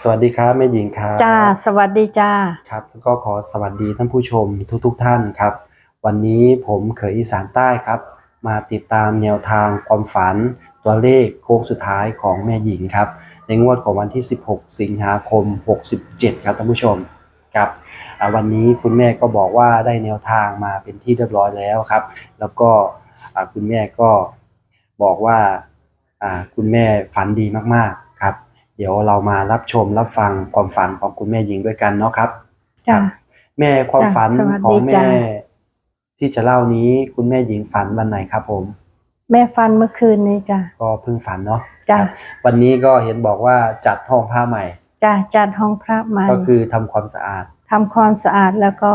สวัสดีครับแม่หญิงครับจ้าสวัสดีจ้าครับแล้วก็ขอสวัสดีท่านผู้ชมทุกๆทท่านครับ วันนี้ผมเขยอีสานใต้ครับ มาติดตามแนวทางความฝันตัวเลขโค้งสุดท้ายของแม่หญิงครับ ในงวดของวันที่ 16 สิงหาคม 67 ครับท่านผู้ชมครับอ่าวันนี้คุณแม่ก็บอกว่าได้แนวทางมาเป็นที่เรียบร้อยแล้วครับ แล้วก็อ่าคุณแม่ก็บอกว่าอ่าคุณแม่ฝันดีมากๆครับ เดี๋ยวเรามารับชมรับฟังความฝันของคุณแม่หญิงด้วยกันเนาะครับจ้าครับแม่ความฝันจ้ะสวัสดีของแม่จ้ะที่จะเล่านี้คุณแม่หญิงฝันวันไหนครับผม แม่ฟันเมื่อคืนนี้จ้าก็เพิ่งฝันเนาะจ้ะครับวันนี้ก็เห็นบอกว่าจัดห้องผ้าใหม่จ้าจัดห้องพระใหม่ก็คือทำความสะอาดทำความสะอาดแล้วก็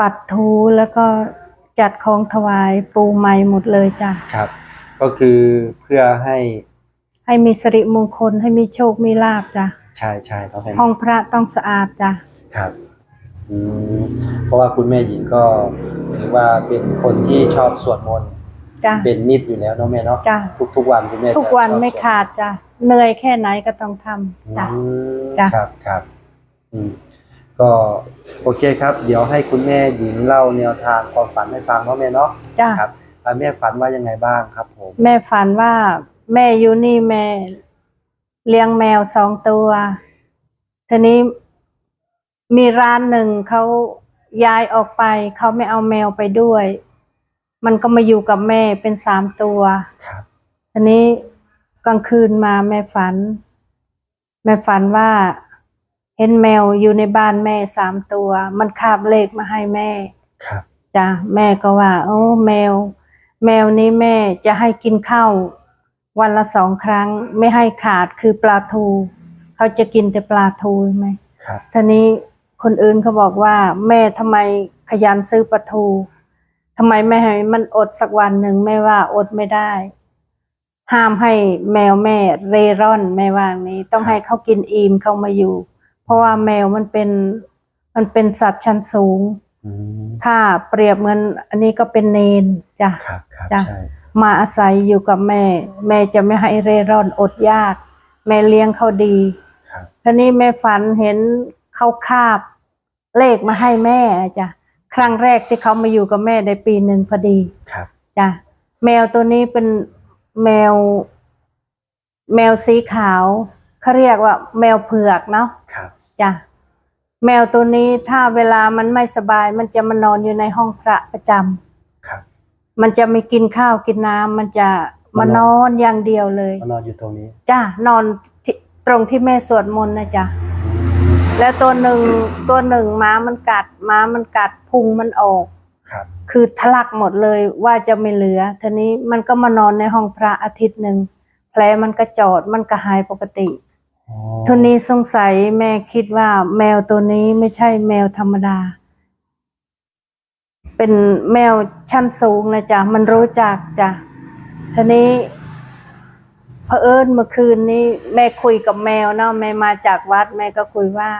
ปัดทูแล้วก็จัดของถวายปูใหม่หมดเลยจ้าครับ ก็คือเพื่อให้ ให้มีสิริมงคลให้มีโชคมีลาบจ้าใช่ใช่ต้องให้ห้องพระต้องสะอาดจ้าครับอืมเพราะว่าคุณแม่หญิงก็ถือว่าเป็นคนที่ชอบสวดมนต์จ้าเป็นนิดอยู่แล้วเนาะแม่เนาะจ้าทุกทุกวันคุณแม่จะทุกวันชอบไม่สวด ขาดจ้าเหนื่อยแค่ไหนก็ต้องทำจ้าอืมจ้ะ ครับครับอืมก็โอเคครับ เดี๋ยวให้คุณแม่หญิงเล่าแนวทางความฝันให้ฟังเนาะแม่เนาะจ้าครับอ่าแม่ฝันว่ายังไงบ้างครับผมแม่ฝันว่า แม่อยู่นี่แม่ เลี้ยงแมวสองตัวทีนี้มีร้านหนึ่งเขาย้ายออกไปเขาไม่เอาแมวไปด้วย มันก็มาอยู่กับแม่เป็นสามตัวครับทีนี้กลางคืนมาแม่ฝัน แม่ฝันว่า เห็นแมวอยู่ในบ้านแม่สามตัว มันคาบเลขมาให้แม่ครับจ้ะแม่ก็ว่า โอ้แมว แมวนี้แม่จะให้กินข้าว วันละสองครั้งไม่ให้ขาดคือปลาทูเขาจะกินแต่ปลาทูใช่ไหมครับ ทีนี้คนอื่นเขาบอกว่า แม่ทำไมขยันซื้อปลาทูทำไมไม่ให้มันอดสักวันหนึ่งแม่ว่าอดไม่ได้ ห้ามให้แมวแม่เร่ร่อนแม่ว่างี้ ต้องให้เขากินอิ่มเขามาอยู่ เพราะว่าแมวมันเป็นมันเป็นสัตว์ชั้นสูงอืมถ้าเปรียบเหมือนอันนี้ก็เป็นเนนจ้ะครับครับจ้ะใช่ มาอาศัยอยู่กับแม่ แม่จะไม่ให้เร่ร่อนอดยาก แม่เลี้ยงเขาดีครับทีนี้แม่ฝันเห็นเขาคาบเลขมาให้แม่จ้ะครั้งแรกที่เขามาอยู่กับแม่ได้ปีหนึ่งพอดีครับจ้ะแมวตัวนี้เป็นแมว แมวสีขาวเขาเรียกว่า แมวเผือกเนาะครับจ้ะแมวตัวนี้ถ้าเวลามันไม่สบาย มันจะมานอนอยู่ในห้องพระประจำครับ มันจะไม่กินข้าวกินน้ำมันจะมานอนอย่างเดียวเลย มานอนอยู่ตรงนี้จ้ะนอนที่ตรงที่แม่สวดมนต์นะจ๊ะแล้วตัวหนึ่งตัวหนึ่งม้ามันกัดม้ามันกัดพุงมันออก ครับคือทะลักหมดเลยว่าจะไม่เหลือทีนี้มันก็มานอนในห้องพระอาทิตย์หนึ่งแผลมันก็จอดมันก็หายปกติอ๋อทุนนี้สงสัยแม่คิดว่าแมวตัวนี้ไม่ใช่แมวธรรมดา เป็นแมวชั้นสูงนะจ๊ะ มันรู้จักจ้ะทีนี้เผอิญเมื่อคืนนี้แม่คุยกับแมวเนาะแม่มาจากวัด แม่ก็คุยว่า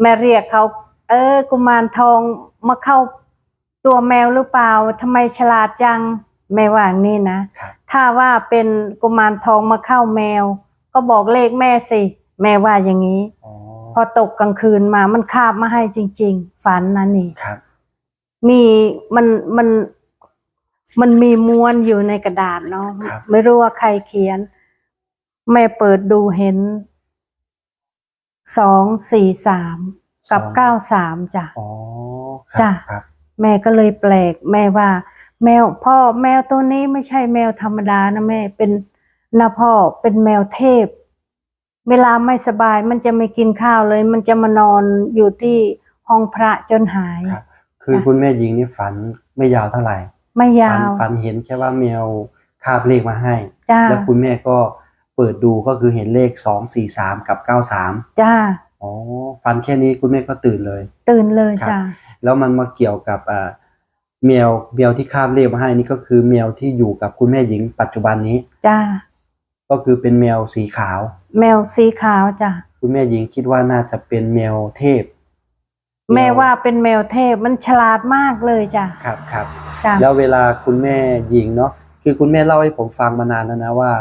แม่เรียกเขาเออ กุมารทองมาเข้าตัวแมวหรือเปล่าทำไมฉลาดจังแม่ว่าอย่างนี้นะครับถ้าว่าเป็นกุมารทองมาเข้าแมว ก็บอกเลขแม่สิแม่ว่าอย่างนี้อ๋อพอตกกลางคืนมามันคาบมาให้จริง ๆ ฝันนะนี่ครับ มีมันมันมันมีม้วนอยู่ในกระดาษเนาะครับ ไม่รู้ว่าใครเขียน แม่เปิดดูเห็นสองสี่สามกับสอง เก้าสามจ้ะ อ๋อคจ้ะรับครับ แม่ก็เลยแปลก แม่ว่า แมวพ่อแมวตัวนี้ไม่ใช่แมวธรรมดานะแม่เป็นนะพ่อเป็นแมวเทพ เวลาไม่สบายมันจะไม่กินข้าวเลย มันจะมานอนอยู่ที่ห้องพระจนหาย ครับ คือจ้ะคุณแม่หญิงนี่ฝันไม่ยาวเท่าไหร่ ไม่ยาฝันวฝันเห็นแค่ว่าแมวคาบเลขมาให้จ้าแล้วคุณแม่ก็เปิดดูก็คือเห็นเลขสองสี่สามกับเก้าสามจ้าอ๋อฝันแค่นี้คุณแม่ก็ตื่นเลย ตื่นเลยครับจ้าแล้วมันมาเกี่ยวกับอ่าแมวแมวที่คาบเลขมาให้นี่ก็คือแมวที่อยู่กับคุณแม่หญิงปัจจุบันนี้จ้าก็คือเป็นแมวสีขาว แมวสีขาวจ้าคุณแม่หญิงคิดว่าน่าจะเป็นแมวเทพ แม่ว่าเป็นแมวเทพมันฉลาดมากเลยจ้าครับครับจ้าแล้วเวลาคุณแม่หญิงเนาะคือคุณแม่เล่าให้ผมฟังมานานแล้วนะว่า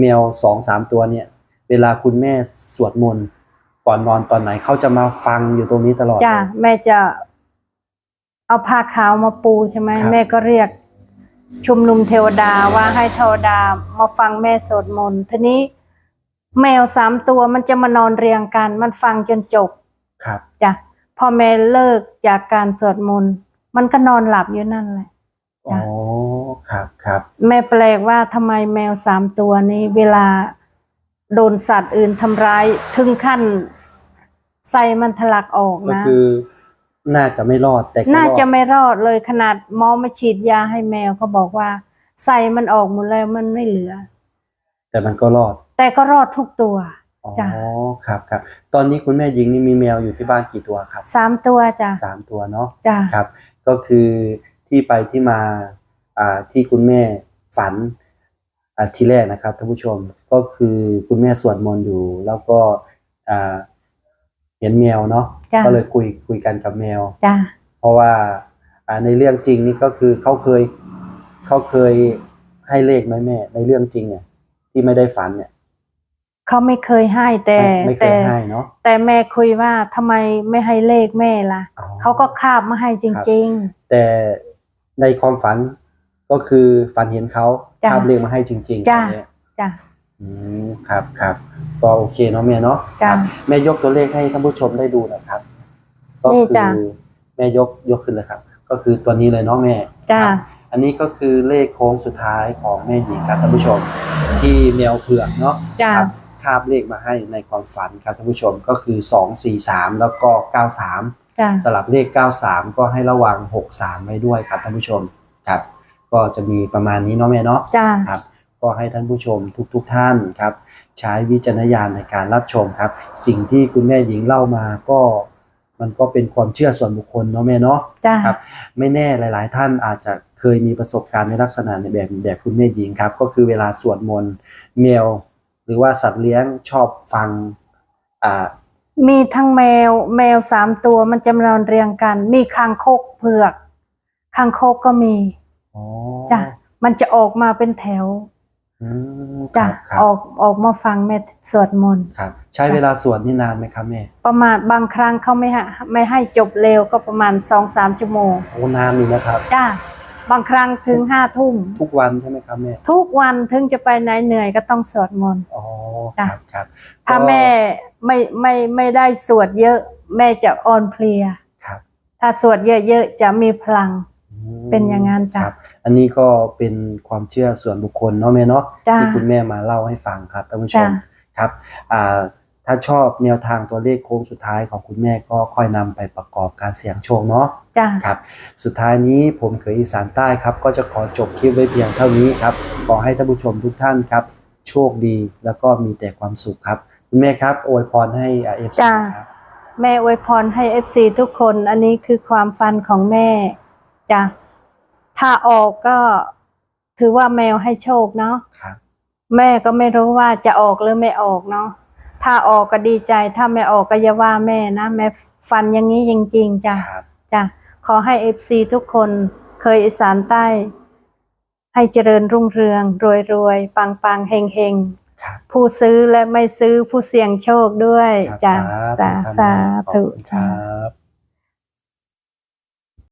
แมวสองสามตัวเนี่ย เวลาคุณแม่สวดมนต์ก่อนนอนตอนไหนเขาจะมาฟังอยู่ตรงนี้ตลอดจ้ะเลย แม่จะเอาผ้าขาวมาปูใช่ไหมครับ แม่ก็เรียกชุมนุมเทวดาว่าให้เทวดามาฟังแม่สวดมนต์ทีนี้แมวสามตัวมันจะมานอนเรียงกัน มันฟังจนจบครับ จ้ะ พอแม่เลิกจากการสวดมนต์มันก็นอนหลับอยู่นั่นแหละอ๋อครับครับ แม่แปลกว่าทำไมแมวสามตัวนี้เวลาโดนสัตว์อื่นทำร้ายถึงขั้นไส้มันทะลักออกก็นะคือ น่าจะไม่รอดแต่ก็น่ารอดจะไม่รอดเลยขนาดหมอมาฉีดยาให้แมวเขาบอกว่าไส้มันออกหมดแล้วมันไม่เหลือ แต่มันก็รอด แต่ก็รอดทุกตัว อ๋อจ้ะ ครับครับตอนนี้คุณแม่หญิงนี่มีแมวอยู่ที่บ้านกี่ตัวครับสามตัวจ้ะสามตัวเนาะจ้ะครับ ก็คือที่ไปที่มาอ่าที่คุณแม่ฝันอ่าทีแรกนะครับท่านผู้ชมก็คือคุณแม่สวดมนต์อยู่ แล้วก็อ่าเห็นแมวเนาะจ้ะก็เลยคุยคุยกันกับแมว จ้ะเพราะว่าอ่าในเรื่องจริงนี่ก็คือเขาเคยเขาเคยให้เลขไหมแม่ ในเรื่องจริงเนี่ยที่ไม่ได้ฝันเนี่ย เขาไม่เคยให้แต่ไม่ไม่เคแต่ยให้เนาะแต่แม่คุยว่าทำไมไม่ให้เลขแม่ล่ะอ๋อเขาก็คาบมาให้จริงแต่ในความฝันก็คือฝันเห็นเขาจ้ะทำเลขมาให้จริงๆจ้ะใช่ไหมๆจ้ะอืมครับครับก็โอเคเนาะแม่เนาะจ้ะครับแม่ยกตัวเลขให้ท่านผู้ชมได้ดูหนะครับ ก็นี่คืจ้ะแม่ยกยกขึ้นเลยครับ ก็คือตัวนี้เลยเนาะแม่จ้ะครับอันนี้ก็คือเลขโค้งสุดท้ายของแม่หญิงครับท่านผู้ชม ที่แมวเผือกเนาะจ้ะครับคาบเลขมาให้ในความฝันครับท่านผู้ชมก็คือ 2 4 3 แล้วก็ 93จ้ะสลับเลข 93 ก็ให้ระวัง 63 ไว้ด้วยครับท่านผู้ชมครับ ก็จะมีประมาณนี้เนาะแม่เนาะจ้ะครับ ก็ให้ท่านผู้ชมทุกๆทท่านครับ ใช้วิจารณญาณในการรับชมครับ สิ่งที่คุณแม่หญิงเล่ามาก็มันก็เป็นความเชื่อส่วนบุคคลเนาะแม่เนาะจ้ะครับ ไม่แน่หลาย ๆ ท่านอาจจะเคยมีประสบการณ์ในลักษณะในแบบแบบคุณแม่หญิงครับ ก็คือเวลาสวดมนต์แมว หรือว่าสัตว์เลี้ยงชอบฟังอ่ามีทั้งแมว แมวสามตัวมันจะมานอนเรียงกัน มีคางคกเผือกคางคกก็มีอ๋อจ้ะมันจะออกมาเป็นแถวอืมคจ้ะรับครับออกออกมาฟังแม่สวดมนต์ครับ ใช้เวลาสวดนี่นานไหมครับแม่ประมาณบางครั้งเขาไม่ให้ไม่ให้จบเร็วก็ประมาณสองสามชั่วโมง โอ้นานอยู่นะครับ จ้าบางครั้งถึงห้าทุ่ม ทุกวันใช่ไหมครับแม่ทุกวันถึงจะไปไหนเหนื่อยก็ต้องสวดมนต์อ๋อ คจ้ะรับครับถ้าก็แม่ไม่ไม่ไม่ได้สวดเยอะ แม่จะอ่อนเพลีย ครับถ้าสวดเยอะๆจะมีพลัง อืมเป็นอย่างนั้นจ้ะ ครับ อันนี้ก็เป็นความเชื่อส่วนบุคคลเนาะแม่เนาะ จ้ะที่คุณแม่มาเล่าให้ฟังครับท่านผู้ชมจ้ะ ครับอ่าถ้าชอบแนวทางตัวเลขโค้งสุดท้ายของคุณแม่ก็ค่อยนำไปประกอบการเสี่ยงโชคเนาะจ้า ครับ สุดท้ายนี้ผมเขยอีสานใต้ครับ ก็จะขอจบคลิปไว้เพียงเท่านี้ครับ ขอให้ท่านผู้ชมทุกท่านครับโช คดี แล้วก็มีแต่ความสุขครับ คุณแม่ครับอวยพรให้เอฟซีจ้ะครับแม่อวยพรให้เอฟซีทุกคน อันนี้คือความฝันของแม่จ้ะถ้าออกก็ถือว่าแมวให้โชคเนาะครับ แม่ก็ไม่รู้ว่าจะออกหรือไม่ออกเนาะถ้าออกก็ดีใจ ถ้าไม่ออกก็อย่าว่าแม่นะแม่ฟันอย่างนี้จริงๆจ้ะ ครับ จ้ะขอให้เอฟซีทุกคนเคยอีสานใต้ ให้เจริญรุ่งเรือง รวยรวยปังปังเฮงเฮงครับผู้ซื้อและไม่ซื้อผู้เสี่ยงโชคด้วยครับจ้ะจ้ะสาสาธุธุครับจ้ะขอบคุณครับ